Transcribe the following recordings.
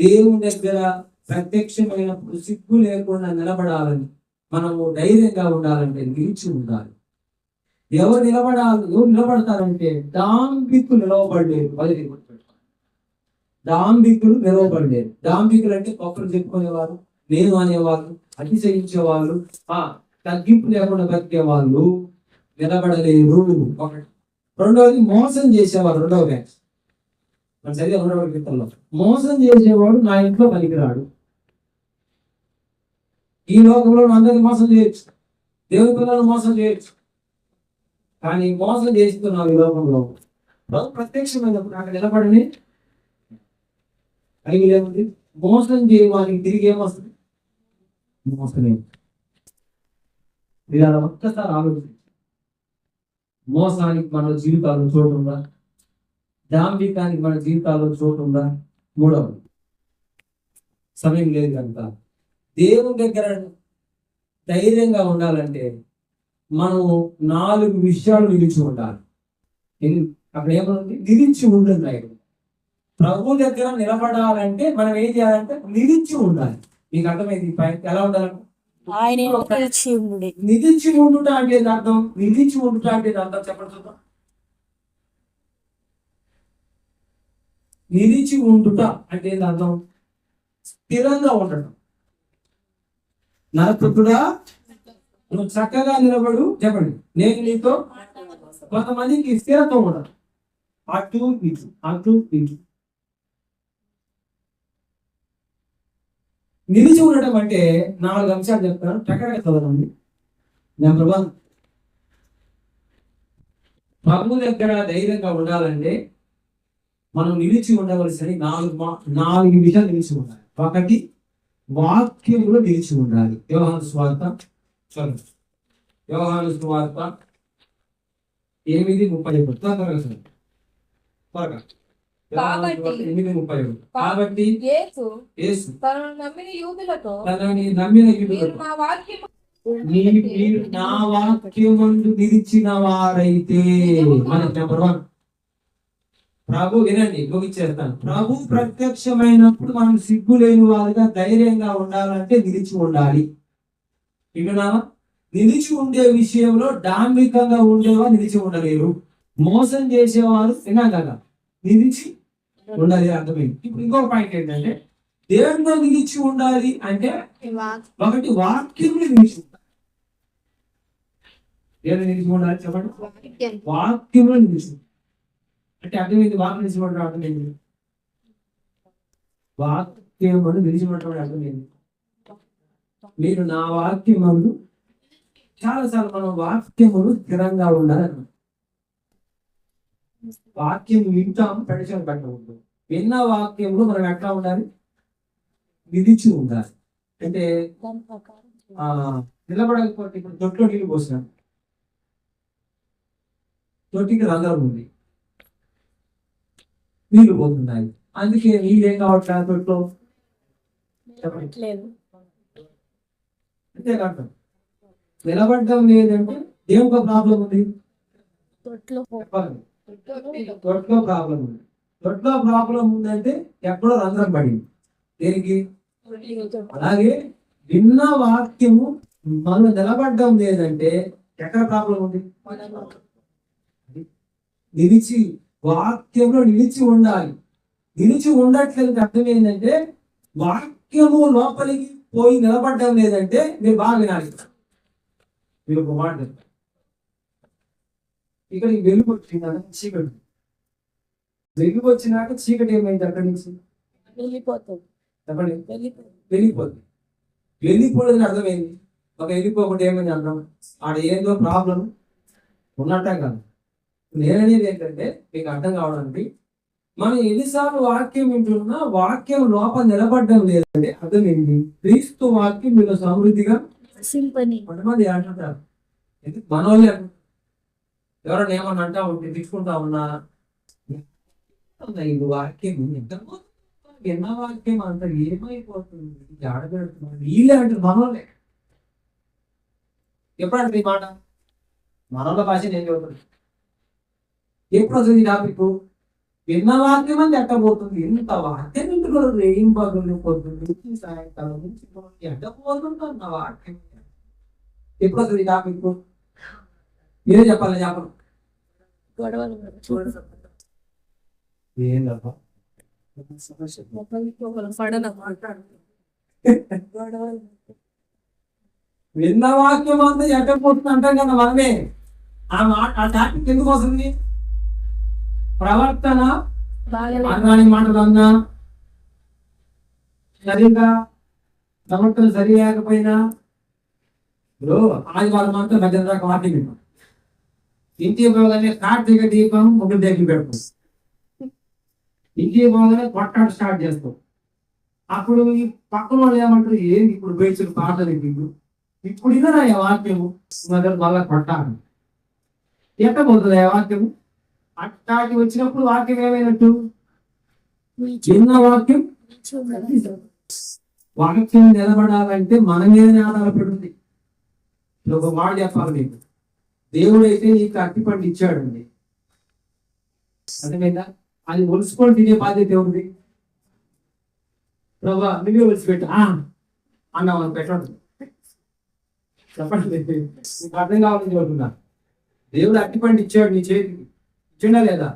దేవుని దగ్గర ప్రత్యక్షమైనప్పుడు సిగ్గు లేకుండా నిలబడాలని మనము ధైర్యంగా ఉండాలంటే నిలిచి ఉండాలి. ఎవరు నిలబడాలి ఎవరు నిలబడతారంటే దాంబికులు నిలవబడలేరు అది గుర్తుపెట్టుకోండి దాంబికులు నిలవబడలేరు దాంబికులు అంటే గొప్పలు చెప్పుకునేవారు నేను అనేవాళ్ళు అతిశయించేవాళ్ళు ఆ తగ్గింపు లేకుండా బతికేవాళ్ళు నిలబడలేరు. ఒకటి. రెండవది మోసం చేసేవారు. రెండవ బ్యాచ్ మన చదివే రెండవ కీర్తనలో మోసం చేసేవాడు నా ఇంట్లో పనికిరాడు. ఈ లోకంలో అందరినీ మోసం చేయొచ్చు. దేవుని పిల్లలను మోసం చేయొచ్చు. కానీ మోసం చేస్తున్నావు ఈ లోకంలో బహు ప్రత్యక్షమైనప్పుడు అక్కడ నిలబడని కలిగి లేముంది మోసం చేయడానికి తిరిగి ఏమొస్తుంది? మోసమే. ఇలా ఒక్కసారి ఆలోచించి మోసానికి మన జీవితాలను చూడకుండా దాంభికానికి మన జీవితాల్లో చోటు ఉందా? మూడవది సమయం లేదు కనుక. దేవుని దగ్గర ధైర్యంగా ఉండాలంటే మనం నాలుగు విషయాలు నిలిచి ఉండాలి. అక్కడ ఏమనుంది నిలిచి ఉండండి ప్రభు దగ్గర నిలబడాలంటే మనం ఏం చేయాలంటే నిలిచి ఉండాలి. మీకు అర్థమైంది? ఎలా ఉండాలంటే ఆయన నిలిచి ఉండి. నిలిచి ఉండుట అంటే అర్థం? నిలిచి ఉండుట అంటే అర్థం? చెప్పండి చూద్దాం. నిలిచి ఉండుట అంటే ఏంటి అర్థం? స్థిరంగా ఉండటం. నరపుత్రుడా నువ్వు చక్కగా నిలబడు. చెప్పండి. నేను నీతో కొంతమందికి స్థిరత్వం ఉండదు అటు ఇటు. అటు ఇటు. నిలిచి ఉండటం అంటే నాలుగు అంశాలు చెప్తాను. చక్కగా చదవండి. నెంబర్ వన్ ప్రభు దగ్గర ధైర్యంగా ఉండాలంటే మనం నిలిచి ఉండవలసిన నాలుగు నాలుగు విషయాలు నిలిచి ఉండాలి. ఒకటి వాక్యంలో నిలిచి ఉండాలి. వ్యవహార స్వార్థ చదువు. వ్యవహార స్వార్థ ఎనిమిది ముప్పై ఒకటి త్వరగా. ఎనిమిది ముప్పై ఒకటి కాబట్టి తనను నమ్మిన యూదులతో తనని నా వాక్యమందు నిలిచిన వారైతే. మన నెంబర్ వన్. ప్రభు వినండి ముగిచ్చేస్తాను ప్రభు ప్రత్యక్షమైనప్పుడు మనం సిగ్గు లేని వారిగా ధైర్యంగా ఉండాలంటే నిలిచి ఉండాలి. వింటున్నావా? నిలిచి ఉండే విషయంలో డాంబికంగా ఉండేవారు నిలిచి ఉండలేరు. మోసం చేసేవారు విన్నా కదా నిలిచి ఉండాలి అర్థమైంది. ఇప్పుడు ఇంకొక పాయింట్ ఏంటంటే దేవునిలో నిలిచి ఉండాలి అంటే ఒకటి వాక్యంలో నిలిచి ఉండాలి. నిలిచి ఉండాలి చెప్పండి. వాక్యంలో నిలిచి ఉండాలి. అంటే అర్థమైంది వాక్యం నిలిచి ఉండడం అర్థమైంది వాక్యమును నిలిచి ఉండడం అర్థమైంది మీరు నా వాక్యములు చాలా సార్లు మనం వాక్యములు స్థిరంగా ఉండాలి వాక్యం వింటాం పెడిషన్ పెట్టకూడదు విన్న వాక్యంలో మనం ఎట్లా ఉండాలి? నిలిచి ఉండాలి. అంటే నిలబడకపోతే ఇప్పుడు తొట్లో నీళ్ళు పోసినాం. తొట్టికి రంధ్రం ఉంది. నీళ్ళు పోతున్నాయి అందుకే నీళ్ళు ఏం కావట్లే తొట్లో చెప్పండి లేదు అంతే కాదు నిలబడటం లేదంటే ఏమొక ప్రాబ్లం ఉంది? తొట్లో. ప్రాబ్లం ఉంది. తొట్లో ప్రాబ్లం ఉందంటే ఎక్కడో రంధ్రం పడింది. దేనికి? అలాగే విన్న వాక్యము మనం నిలబడడం లేదంటే ఎక్కడ ప్రాబ్లం ఉంది? నిలిచి వాక్యంలో నిలిచి ఉండాలి. నిలిచి ఉండట్లేదు అర్థం ఏంటంటే వాక్యము లోపలికి పోయి నిలబడడం లేదంటే మీరు బాగా వినాలి. మీరు ఒక మాట. ఇక్కడ వెలుగు వచ్చిందని చీకటి. వెలుగు వచ్చినాక చీకటి ఏమైంది అక్కడి నుంచి? వెళ్ళిపోతుంది చెప్పండి. వెళ్ళిపోతుంది వెళ్ళిపోవడం అర్థమైంది ఒక వెళ్ళిపోకుండా ఏమైంది అర్థం? ఆడ ఏందో ప్రాబ్లం ఉన్నట్టే కాదు. నేననేది ఏంటంటే మీకు అర్థం కావడానికి మనం ఎన్నిసార్లు వాక్యం వింటున్నా వాక్యం లోపల నిలబడడం లేదంటే అర్థం ఏంటి? క్రీస్తు వాక్యం మీరు సమృద్ధిగా కొంతమంది అంటుంటారు మనోళ్ళే. ఎవరైనా ఏమన్నా అంటా ఉంటే తిట్టుకుంటా ఉన్నా ఇది వాక్యం ఎంత వాక్యం అంత ఏమైపోతుంది? ఆడబెడుతున్నారు వీళ్ళే అంటారు మనోళ్ళే. ఎప్పుడు అంటారు ఈ మాట? మనోళ్ళ భాష నేను చెబుతాను ఎప్పుడు వస్తుంది ఈ టాపిక్ విన్న వాక్యం అంది ఎట్టబోతుంది ఎంత వాక్యం కూడా రేయిం పగులు పొద్దున్న నుంచి సాయంకాలం నుంచి పోతుంటారు నా వాక్యం. ఎప్పుడు వస్తుంది టాపిక్ మీరే చెప్పాలి గొడవలు విన్న వాక్యం అంతా ఎట్టపోతుంది అంటాం కదా మనమే. ఆ మాట ఆ టాపిక్ ఎందుకు వస్తుంది? ప్రవర్తన అన్నాని మాటలు అన్నా సరిగా ప్రవర్తన సరి లేకపోయినా ఇప్పుడు ఆదివారం అంతా మధ్యాహ్నం దాకా విన్నాం ఇంటికి పోగానే కార్తీక దీపం ముగ్గురు దగ్గర పెడతాం. ఇంటికి పోగానే కొట్టాడు స్టార్ట్ చేస్తాం. అప్పుడు ఈ పక్కన వాళ్ళు ఏమంటారు ఏంది ఇప్పుడు బేసిన పాటలు ఇప్పుడు ఇప్పుడు ఇదనా ఈ వాక్యము? మళ్ళా కొట్టాలి. ఎట్ట పోతుంది వాక్యము? అట్టాకి వచ్చినప్పుడు వాక్యం ఏమైనట్టు? చిన్న వాక్యం? వాక్యం నిలబడాలంటే మన మీదనే ఆధారపడి ఉంది. ఒక మాట చెప్పాలి మీకు. దేవుడు అయితే నీకు ఇచ్చాడు ఇచ్చాడండి. అర్థమైందా? అది ఒలుసుకొని తినే బాధ్యత ఉంది ప్రభా నువ్వే ఒలిసిపెట్టు ఆ అన్న అని పెట్టండి చెప్పండి. నీకు అర్థం కావాలని చెబుతున్నా. దేవుడు అట్టిపండు ఇచ్చాడు నీ చేతికి. ఇచ్చిండా లేదా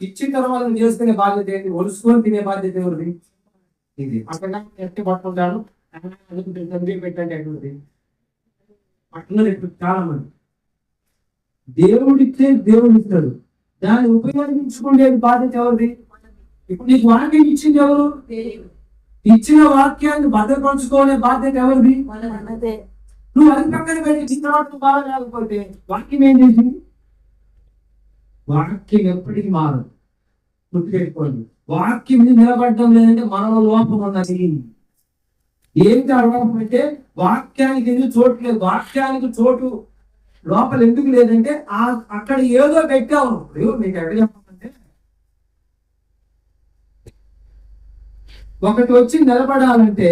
ఇచ్చిన తర్వాత చేసుకునే బాధ్యత ఏంటి? ఒలుసుకొని తినే బాధ్యత ఎవరిది? ఇది. అక్కడ ఎట్టి పట్టుకుంటాడు తండ్రి పెట్టండి అటువంటి పట్టున్నది ఎక్కువ చాలా మంది దేవుడు ఇచ్చే దేవుడు ఇస్తాడు దాన్ని ఉపయోగించుకునే బాధ్యత ఎవరిది? ఇప్పుడు నీకు వాక్యం ఇచ్చింది ఎవరు? ఇచ్చిన వాక్యాన్ని భద్రపరచుకునే బాధ్యత ఎవరిది? నువ్వు అది పక్కన పెట్టి చిన్న బాగా లేకపోతే వాక్యం ఏం చేసింది? వాక్యం ఎప్పటికీ మారదు. గుర్తుపెట్టుకోండి. వాక్యం నిలబడడం లేదంటే మనలో లోపం ఉన్నది. ఏంటి ఆ లోపం అంటే వాక్యానికి ఎందుకు చోటు లేదు? వాక్యానికి చోటు లోపల ఎందుకు లేదంటే ఆ అక్కడ ఏదో పెట్టావు నువ్వు మీకు ఎక్కడ చెప్పాలంటే ఒకటి వచ్చి నిలబడాలంటే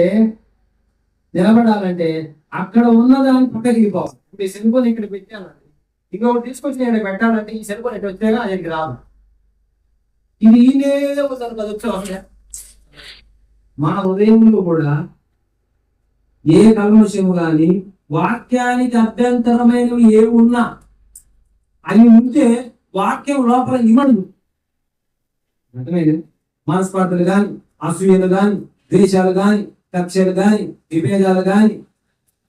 నిలబడాలంటే అక్కడ ఉన్నదాన్ని పక్కకి పోవాలి ఇప్పుడు ఈ ఇక్కడ పెట్టానండి ఇంకొకటి తీసుకొచ్చి నేను పెట్టాలంటే ఈ సెల్ఫోన్ ఎటు వచ్చాగా ఆయనకి రాదు. ఇది ఈయనే ఒకసారి అది వచ్చే మా హృదయంలో కూడా ఏ కల్మషము కానీ వాక్యానికి అభ్యంతరమైనవి ఏ ఉన్నా అవి ఉంటే వాక్యం లోపల ఇవ్వడు అర్థమైంది? మనస్పర్ధలు కానీ అసూయలు కానీ ద్వేషాలు కానీ కక్షలు కానీ విభేదాలు కానీ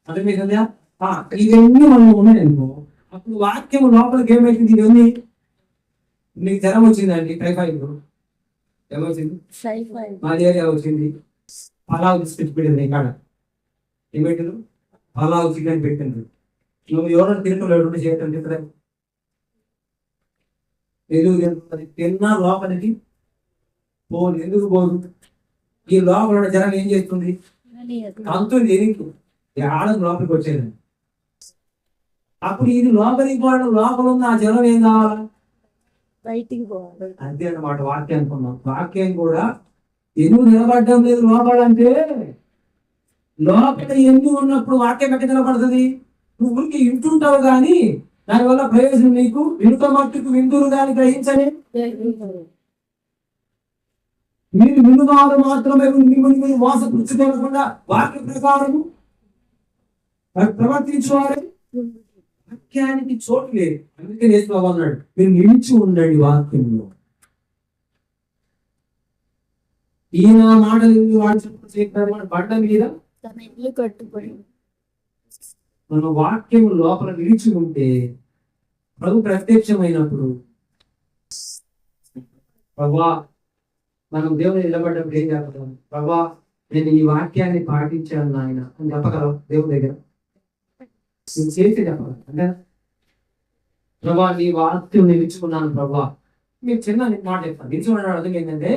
అర్థమైందా ఆ, ఇవన్నీ మనం ఉన్నాయనుకో అప్పుడు వాక్యం లోపలికి ఏమైతుంది ఇవన్నీ నీకు జ్వరం వచ్చిందండి టైఫాయిడ్. ఏమొచ్చింది? మలేరియా వచ్చింది. పలావ్ తీసుకొచ్చి పెట్టింది ఇక్కడ ఏం పెట్టారు పలావ్ చికెన్ పెట్టింది నువ్వు ఎవరైనా తింటలేడు చేయటం తింటే ఎందుకు తింటుంది తిన్నా లోపలికి పోదు ఎందుకు పోదు ఈ లోపల జనం ఏం చేస్తుంది? అంతుంది ఎనికి ఆడదు లోపలికి వచ్చేది అప్పుడు ఇది లోపలికి పోవడం లోపల ఉన్న ఆ జనం ఏం కావాలా? బయటికి పోవాలి. అంతే అన్నమాట వాక్యం అనుకున్నాం వాక్యం కూడా ఎందుకు నిలబడడం లేదు? లోపల అంటే లోపల ఎందుకు ఉన్నప్పుడు వాక్యం ఎక్కడ నిలబడుతుంది? నువ్వు ఊరికి ఇంటుంటావు కానీ దానివల్ల ప్రయోజనం నీకు? వినుక మట్టుకు విందురు దాన్ని గ్రహించని? మీరు వినువారు మాత్రమే మిమ్మల్ని మీరు మోసపుచ్చుకోకుండా వాక్య ప్రకారము ప్రవర్తించువారు? వాక్యానికి చోటు లేదు. అందుకే నేర్చుకోవాలి అన్నాడు మీరు నిలిచి ఉండండి వాక్యంలో. ఈయన మాటలు వాడు బండ మీద తన ఇల్లు మన వాక్యం లోపల నిలిచి ఉంటే ప్రభు ప్రత్యక్షమైనప్పుడు ప్రభా మనం దేవుని నిలబడ్డప్పుడు ఏం చేస్తాం ప్రభా నేను ఈ వాక్యాన్ని పాటించాను నాయన అని చెప్పగలవు? దేవుని దగ్గర? నువ్వు చేసే చెప్పగలవు అంటే ప్రభా నీ వాక్యం నిలుచుకున్నాను ప్రభా. మీరు చిన్న మాట చెప్తాను. నిలుచుకున్నాడు అర్థం ఏంటంటే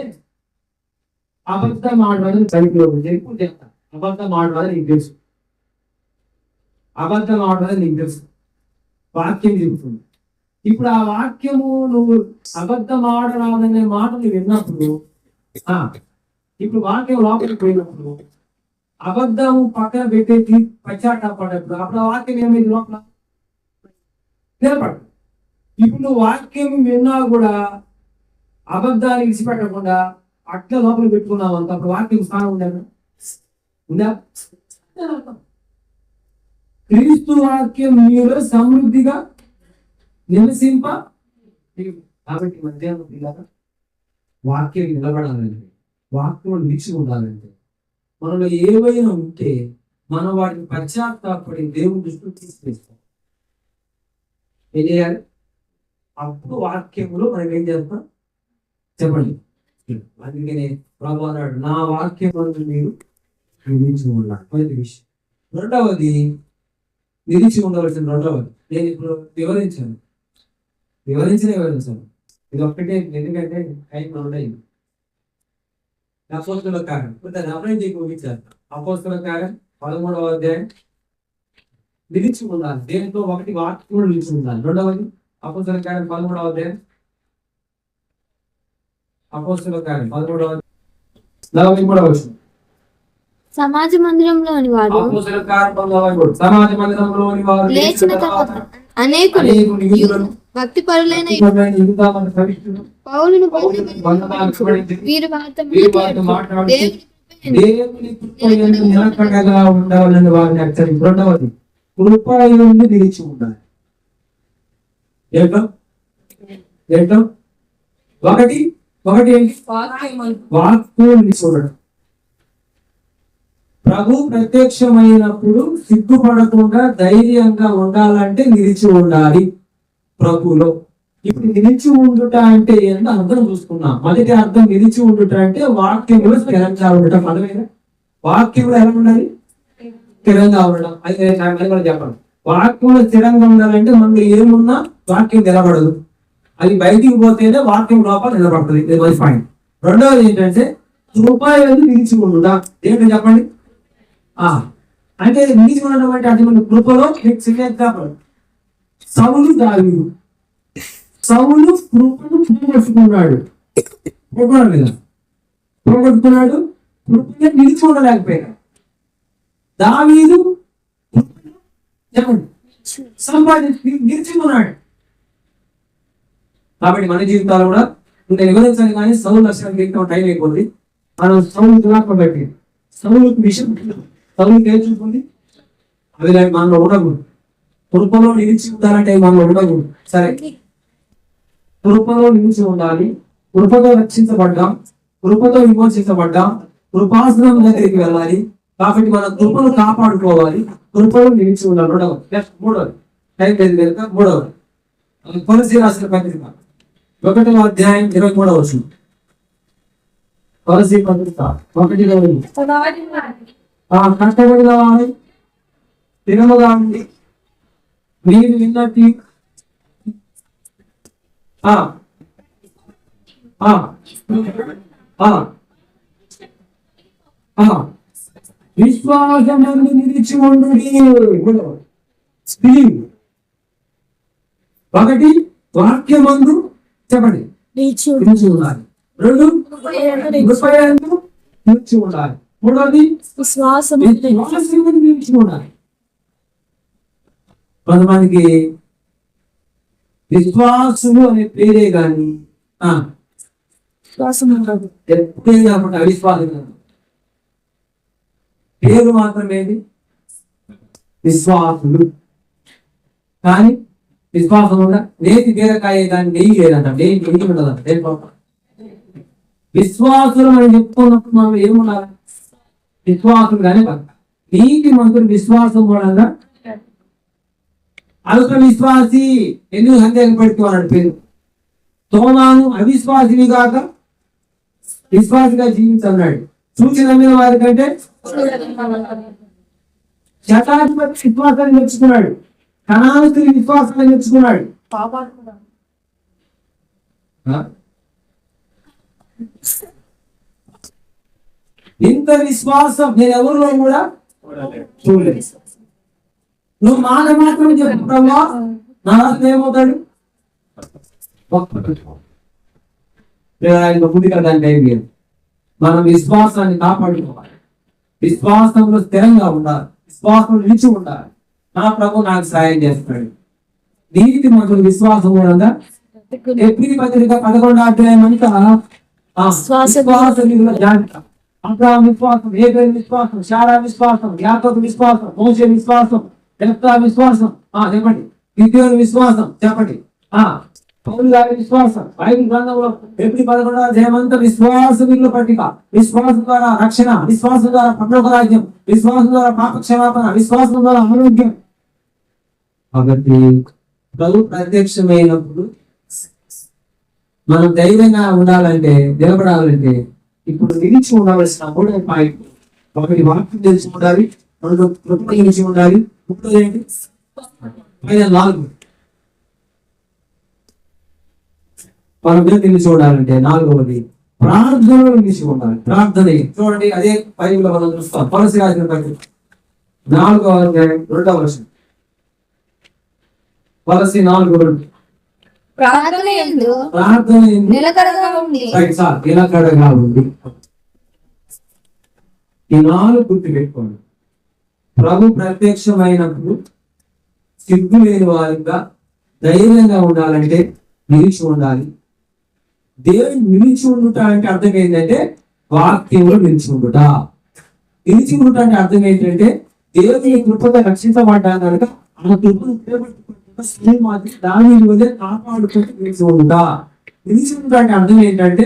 అబద్ధం ఆడవాలని బైబిల్లో ఉంది. చెప్తాను అబద్ధం ఆడవాలని నీకు తెలుసు. అబద్ధం ఆడవాలని నీకు తెలుసు. వాక్యం చెబుతుంది. ఇప్పుడు ఆ వాక్యము నువ్వు అబద్ధం ఆడరాదనే మాట నువ్వు విన్నప్పుడు ఇప్పుడు వాక్యం లోపలికి పోయినప్పుడు అబద్ధం పక్కన పెట్టేసి పశ్చాత్తాపడప్పుడు అప్పుడు ఆ వాక్యం ఏమైంది లోపల? నిలబడు. ఇప్పుడు వాక్యం విన్నా కూడా అబద్ధాన్ని విడిచిపెట్టకుండా అట్లా లోపల పెట్టుకున్నావు అంత. అప్పుడు వాక్యం స్థానం ఉందా? ఉందా? క్రీస్తు వాక్యం మీలో సమృద్ధిగా నివసింప కాబట్టి మధ్యాహ్నం వాక్యం నిలబడాలండి వాక్యం నిలిచి ఉండాలంటే మనలో ఏవైనా ఉంటే మనం వాటిని పశ్చాత్తాపడి దేవుని దృష్టిలో తీసుకొస్తాం ఏం చేయాలి అప్పుడు వాక్యంలో మనం ఏం చేస్తాం? చెప్పండి. అందుకనే ప్రభు అన్నాడు నా వాక్యం మీరు నిలిచి ఉండాలి. మొదటి విషయం. రెండవది నిలిచి ఉండవలసిన రెండవది. నేను ఇప్పుడు వివరించాను. వివరించిన వివరించాను. ఇది ఒక్కటే ఎందుకంటే టైం ఉండయింది అపోస్తుల కారం ఇప్పుడు దాన్ని చేసి ముగించారు అపోస్తుల కారం పదమూడవ అధ్యాయం. నిలిచి ఉండాలి. దేంతో ఒకటి వాక్యం నిలిచి ఉండాలి. రెండవది అపోస్తుల కారం పదమూడవ అధ్యాయం. అపోస్తుల కారం పదమూడవ నలభై మూడవ సమాజ మందిరంలోని మూడు సమాజ మందిరంలోని వారు లేచిన తర్వాత అనేకులు భక్తి పరులైన. వీరి వారితో దేవుని నిలకడగా ఉండాలని వారిని హెచ్చరించి రెండవది కృపయందు నిలిచి ఉండాలి. ఏంటో ఏంటో ఒకటి ఒకటి ఏంటి నిలిచి ఉండడం ప్రభు ప్రత్యక్షమైనప్పుడు సిగ్గుపడకుండా ధైర్యంగా ఉండాలంటే నిలిచి ఉండాలి ప్రభులో. ఇప్పుడు నిలిచి ఉండుట అంటే ఏంటో అర్థం చూసుకున్నాం మొదటి అర్థం నిలిచి ఉండుట అంటే వాక్యంలో స్థిరంగా ఉండటం మనమేనా వాక్యంలో ఎలా ఉండాలి? స్థిరంగా ఉండడం అయితే అది కూడా చెప్పండి వాక్యంలో స్థిరంగా ఉండాలంటే మనకి ఏమున్నా వాక్యం నిలబడదు. అది బయటికి పోతేనే వాక్యం లోపల నిలబడుతుంది. ఇది పాయింట్ రెండవది ఏంటంటే రూపాయలు నిలిచి ఉండుట. ఏంటో చెప్పండి? అంటే నిలిచి ఉన్నటువంటి అంటే అది మన కృపలో చిన్న ఎగ్జాంపుల్ సౌలు దావీదు. సౌలు కృపను పోగొట్టుకున్నాడు. పోగొట్టుకున్నాడు కదా? పోగొట్టుకున్నాడు. కృపగా నిలిచి ఉండలేకపోయాడు దావీదు కృపను చెప్పండి సంపాదించి కాబట్టి మన జీవితాలు కూడా ఇంకా వివరించాలి కానీ సౌలు లక్షణానికి ఇంకా టైం అయిపోతుంది. మనం సౌలు జ్ఞాపకం పెట్టి సౌలుకి విషయం తల్లి ఏం చూపుంది అవి మనలో ఉండకూడదు. కృపలో నిలిచి ఉండాలంటే మనలో ఉండకూడదు. సరే. కృపలో నిలిచి ఉండాలి. కృపతో రక్షించబడ్డాం. కృపతో విమోచించబడ్డాం. కృపాసనం దగ్గరికి వెళ్ళాలి. కాబట్టి మన కృపను కాపాడుకోవాలి. కృపలో నిలిచి ఉండాలి. రెండవ నెక్స్ట్ మూడవది. టైం లేదు కనుక మూడవది. కొలసి రాసిన పత్రిక. ఒకటవ అధ్యాయం ఇరవై మూడవ వచ్చింది కొలసి పత్రిక. ఒకటి ఆ వారి తినముగా ఉండి మీరు విన్నట్టు విశ్వాసమందు నిలిచి ఉండు ఒకటి వాక్యమందు చెప్పండి. నిలిచి ఉండాలి. రెండు నిలిచి ఉండాలి. విశ్వాసమందు నిలిచి ఉండాలి కొంతమందికి విశ్వాసము అనే పేరే విశ్వాసం ఉండదు. ఎప్పుడే కాకుండా అవిశ్వాసం. పేరు మాత్రమేది విశ్వాసులు. కానీ విశ్వాసం ఉందా? నేతి బీరకాయ దాన్ని నెయ్యి లేదంట నెయ్యి నెయ్యి పాపం? విశ్వాసులు అని చెప్పుకున్నప్పుడు మనం ఏముండాలి? విశ్వాసం కానీ నీతి మంత్రులు విశ్వాసం మూలంగా అల్ప విశ్వాసి ఎందుకు సందేహపడుతున్నాడు పేరు? తోమాను అవిశ్వాసిని కాక విశ్వాసిగా జీవించన్నాడు సూచన మీద వారి కంటే శతాధిపతి విశ్వాసాన్ని నేర్చుకున్నాడు కణానికి విశ్వాసాన్ని నేర్చుకున్నాడు ఆ? ఇంత విశ్వాసం నేను ఎవరిలో కూడా చూడలేదు. నువ్వు మాట మాత్రం చెప్పు ప్రభా నా రాత్రి ఏమవుతాడు ఆయన కదా మనం విశ్వాసాన్ని కాపాడుకోవాలి. విశ్వాసంలో స్థిరంగా ఉండాలి. విశ్వాసంలో నిలిచి ఉండాలి. నా ప్రభు నాకు సాయం చేస్తాడు. నీతి మనకు విశ్వాసం మూలంగా ఎప్పుడు పత్రిక పదకొండు అధ్యాయం అంతా విశ్వాస విశ్వాస అబ్రాహాం విశ్వాసం ఏబేల్ విశ్వాసం శారా విశ్వాసం యాకోబు విశ్వాసం మోసే విశ్వాసం ఎలక్ట్రా విశ్వాసం. ఆ చెప్పండి. గిద్యోను విశ్వాసం చెప్పండి. ఆ పౌలు గారి విశ్వాసం. బైబిల్ గ్రంథంలో ఎప్పుడు పదకొండవ అధ్యాయమంతా విశ్వాస విలువ పట్టిక. విశ్వాసం ద్వారా రక్షణ విశ్వాసం ద్వారా పరలోక రాజ్యం విశ్వాసం ద్వారా పాప క్షమాపణ విశ్వాసం ద్వారా ఆరోగ్యం. కాబట్టి ప్రభు ప్రత్యక్షమైనప్పుడు మనం ధైర్యంగా ఉండాలంటే నిలబడాలంటే ఇప్పుడు నిలిచి ఉండవలసిన మూడవ పాయింట్. ఒకటి వాక్యం తెలిసి ఉండాలి రెండు కృపణ తెలిసి ఉండాలి మూడోది ఏంటి? పైన నాలుగు. మనం మీద నిలిచి ఉండాలంటే నాలుగవది ప్రార్థనలో నిలిచి ఉండాలి. ప్రార్థన చూడండి అదే బైబిల్ మనం చూస్తాం. పరసి రాసిన పైన నాలుగవ రెండవ వర్షం పలసి నాలుగు రెండు. ప్రార్థన నిలకడగా ఉండి. ఈ నాలుగు గుర్తు పెట్టుకోండి. ప్రభు ప్రత్యక్షమైనప్పుడు సిగ్గు లేని వారిగా ధైర్యంగా ఉండాలంటే నిలిచి ఉండాలి. దేవుని నిలిచి ఉండుట అంటే అర్థం ఏంటంటే వాక్యంలో నిలిచి ఉండుట. నిలిచి ఉండుట అంటే అర్థం ఏంటంటే దేవుని కృపగా రక్షించబడ్డా కనుక ఆ కృపను స్త్రీ మాత్రం దాని వదిలే కాపాడుకుంటూ ఉందా ఉండుట అర్థం ఏంటంటే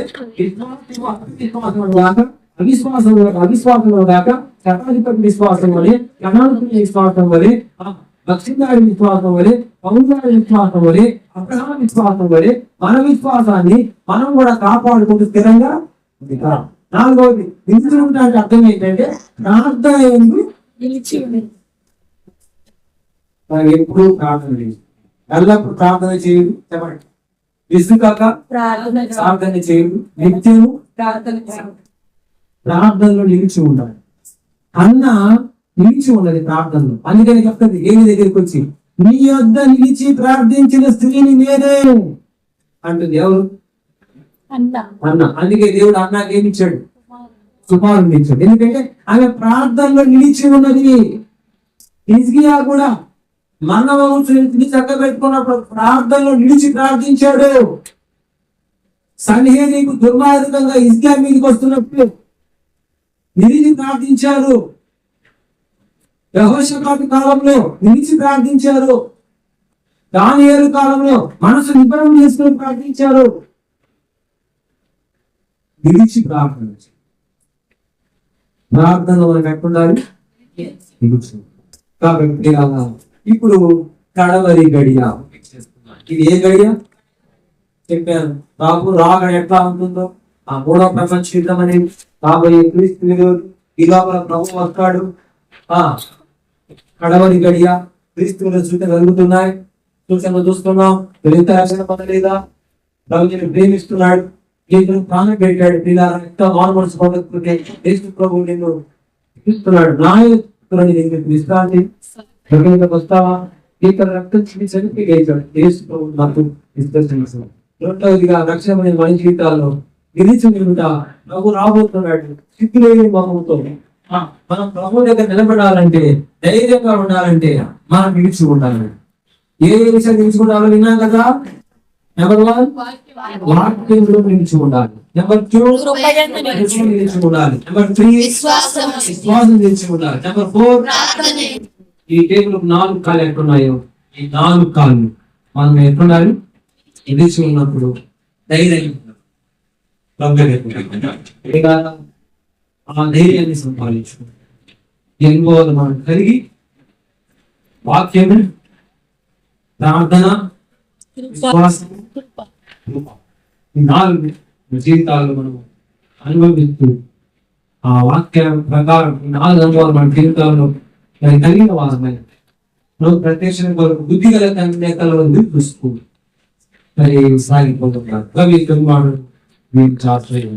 అవిశ్వాసం అవిశ్వాసం కాక అవిశ్వాసంలో అవిశ్వాసంలో కాక శతాధిపతి విశ్వాసం వలె గణాధిపతి విశ్వాసం వలె దక్షిణాడి విశ్వాసం వలె పౌరులాడి విశ్వాసం వలె అబ్రహాం విశ్వాసం వలె మన విశ్వాసాన్ని మనం కూడా కాపాడుకుంటూ స్థిరంగా నాలుగవది నిలిచి ఉండడానికి అర్థం ఏంటంటే ప్రార్థన నిలిచి మనం ఎప్పుడు ప్రార్థన చేయాలి ఎల్లప్పుడు ప్రార్థన చేయదు. చెప్పండి. విసుగాక ప్రార్థన ప్రార్థన చేయదు. నిత్యము ప్రార్థన చేయండి. ప్రార్థనలో నిలిచి ఉండాలి. అన్న నిలిచి ఉన్నది ప్రార్థనలో. అందుకని చెప్తుంది ఏమి దగ్గరికి వచ్చి నీ వద్ద నిలిచి ప్రార్థించిన స్త్రీని నేనే అంటుంది. ఎవరు? అన్న. అందుకే దేవుడు అన్నకి ఏమి ఇచ్చాడు? కుమారుని ఇచ్చాడు. ఎందుకంటే ఆమె ప్రార్థనలో నిలిచి ఉన్నది. కూడా మన వంశుని చక్క పెట్టుకున్నప్పుడు ప్రార్థనలో నిలిచి ప్రార్థించాడు. సన్హేరీకు దుర్మార్గంగా హిజ్కియా మీదకి వస్తున్నప్పుడు నిలిచి ప్రార్థించారు యహోషపాటి కాలంలో నిలిచి ప్రార్థించారు దానియేలు కాలంలో మనసు నిబ్బరం చేసుకుని ప్రార్థించారు నిలిచి ప్రార్థన. ప్రార్థన మనకు నిలిచి. కాబట్టి ఇప్పుడు కడవరి గడియ ఇది ఏ గడియ? చెప్పాను బాబు రాగడ ఎట్లా ఉంటుందో? ఆ మూడో ప్రపంచ యుద్ధం అనేది రాబోయే క్రీస్తు విరోధి ఈ లోపల ప్రభు వస్తాడు. ఆ కడవరి గడియ క్రీస్తువుల సూచన కలుగుతున్నాయి సూచనలు చూస్తున్నాం. దళిత రక్షణ పొందలేదా? ప్రభుని ప్రేమిస్తున్నాడు. నేను ప్రాణం పెట్టాడు. ఇలా ఎంత మానవలసి పొందకుంటే క్రీస్తు ప్రభు నిన్ను ఇస్తున్నాడు నాయకులని నీకు విశ్రాంతి హృదయంలోకి వస్తావా? ఇక్కడ రక్తం యేసు ప్రభు నాకు రెండవదిగా రక్షణ మన జీవితాల్లో నిలిచి ఉండుట ప్రభు రాబోతున్నాడు. సిగ్గులేని మొహంతో. మనం ప్రభు దగ్గర నిలబడాలంటే ధైర్యంగా ఉండాలంటే మనం నిలిచి ఉండాలి. ఏ విషయం నిలిచి ఉండాలో విన్నాం కదా? నెంబర్ వన్ వాక్యంలో నిలిచి ఉండాలి. నెంబర్ టూ నిలిచి ఉండాలి. Number three. విశ్వాసం నిలిచి ఉండాలి. నెంబర్ ఫోర్ ఈ టేబుల్ నాలుగు కాళ్ళు ఎట్టున్నాయో ఈ నాలుగు కాళ్ళు. మనం ఎట్లుండాలి ఎదిసి ఉన్నప్పుడు ధైర్యం ఆ ధైర్యాన్ని సంపాదించు ఎన్నుకోవాలి మనం కలిగి వాక్యం ప్రార్థన నాలుగు జీవితాలు మనం అనుభవిస్తూ ఆ వాక్యం ప్రకారం నాలుగు అనుభవాలు మన జీవితాల్లో మరి కలిగిన వారమై నువ్వు ప్రత్యక్ష కొరకు బుద్ధి గల కన్యకల ఉంది చూసుకో మరి సాగిపోతున్నారు. కవి తెలుగు వాడు మీకు శాస్త్రం